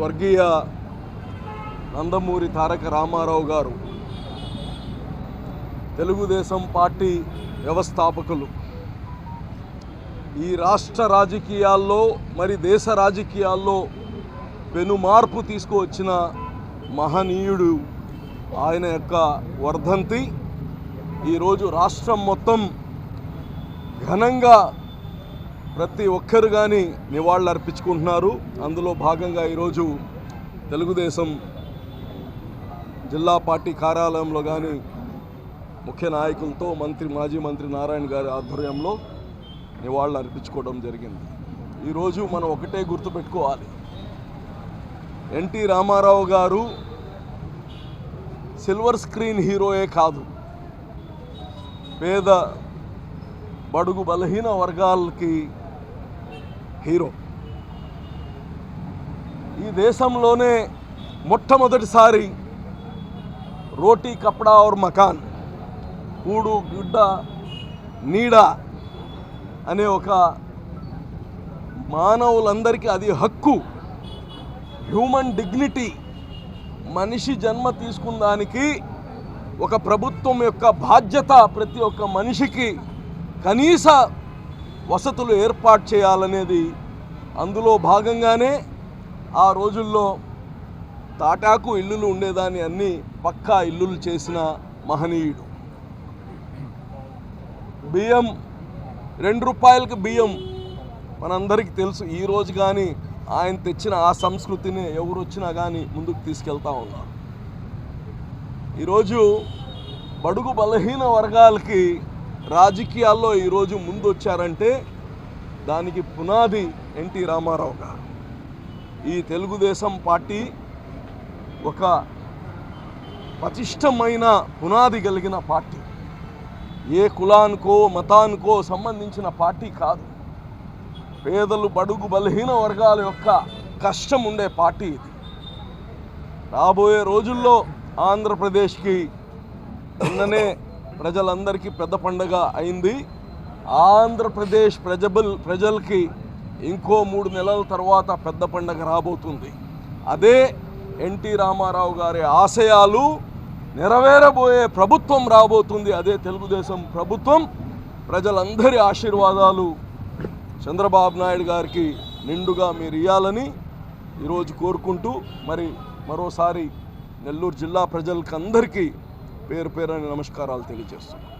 స్వర్గీయ నందమూరి తారక రామారావు గారు తెలుగుదేశం పార్టీ వ్యవస్థాపకులు. ఈ రాష్ట్ర రాజకీయాల్లో మరి దేశ రాజకీయాల్లో పెను మార్పు తీసుకువచ్చిన మహనీయుడు ఆయన యొక్క వర్ధంతి. ఈరోజు రాష్ట్రం మొత్తం ఘనంగా ప్రతి ఒక్కరు కానీ నివాళులు అర్పించుకుంటున్నారు. అందులో భాగంగా ఈరోజు తెలుగుదేశం జిల్లా పార్టీ కార్యాలయంలో కానీ ముఖ్య నాయకులతో మంత్రి మాజీ మంత్రి నారాయణ గారి ఆధ్వర్యంలో నివాళులు అర్పించుకోవడం జరిగింది. ఈరోజు మనం ఒకటే గుర్తుపెట్టుకోవాలి ఎన్టీ రామారావు గారు సిల్వర్ స్క్రీన్ హీరోయే కాదు. పేద బడుగు బలహీన వర్గాలకి హీరో. ఈ దేశంలోనే మొట్టమొదటిసారి రోటీ కపడా ఔర్ మకాన్ కూడు గుడ్డ నీడ అనే ఒక మానవులందరికీ అది హక్కు. హ్యూమన్ డిగ్నిటీ మనిషి జన్మ తీసుకున్న దానికి ఒక ప్రభుత్వం యొక్క బాధ్యత ప్రతి ఒక్క మనిషికి కనీస వసతులు ఏర్పాటు చేయాలనేది అందులో భాగంగానే ఆ రోజుల్లో తాటాకు ఇల్లులు ఉండేదాన్ని అన్ని పక్కా ఇల్లులు చేసిన మహనీయుడు. బియ్యం రెండు రూపాయలకి బియ్యం మనందరికీ తెలుసు. ఈ రోజు కానీ ఆయన తెచ్చిన ఆ సంస్కృతిని ఎవరు వచ్చినా కానీ ముందుకు తీసుకెళ్తా ఉన్నారు. ఈరోజు బడుగు బలహీన వర్గాలకి రాజకీయాల్లో ఈరోజు ముందు వచ్చారంటే దానికి పునాది ఎన్టీ రామారావు గారు. ఈ తెలుగుదేశం పార్టీ ఒక పటిష్టమైన పునాది కలిగిన పార్టీ. ఏ కులానికో మతానికో సంబంధించిన పార్టీ కాదు. పేదలు బడుగు బలహీన వర్గాల యొక్క కష్టం ఉండే పార్టీ ఇది. రాబోయే రోజుల్లో ఆంధ్రప్రదేశ్కి నిన్ననే ప్రజలందరికీ పెద్ద పండగ అయింది. ఆంధ్రప్రదేశ్ ప్రజబల్ ప్రజలకి ఇంకో మూడు నెలల తర్వాత పెద్ద పండగ రాబోతుంది. అదే ఎన్టీ రామారావు గారి ఆశయాలు నెరవేరబోయే ప్రభుత్వం రాబోతుంది. అదే తెలుగుదేశం ప్రభుత్వం. ప్రజలందరి ఆశీర్వాదాలు చంద్రబాబు నాయుడు గారికి నిండుగా మీరు ఇవ్వాలని ఈరోజు కోరుకుంటూ మరి మరోసారి నెల్లూరు జిల్లా ప్రజలకి అందరికీ పేరు పేరు నమస్కారాలు తెలియజేస్తున్నాను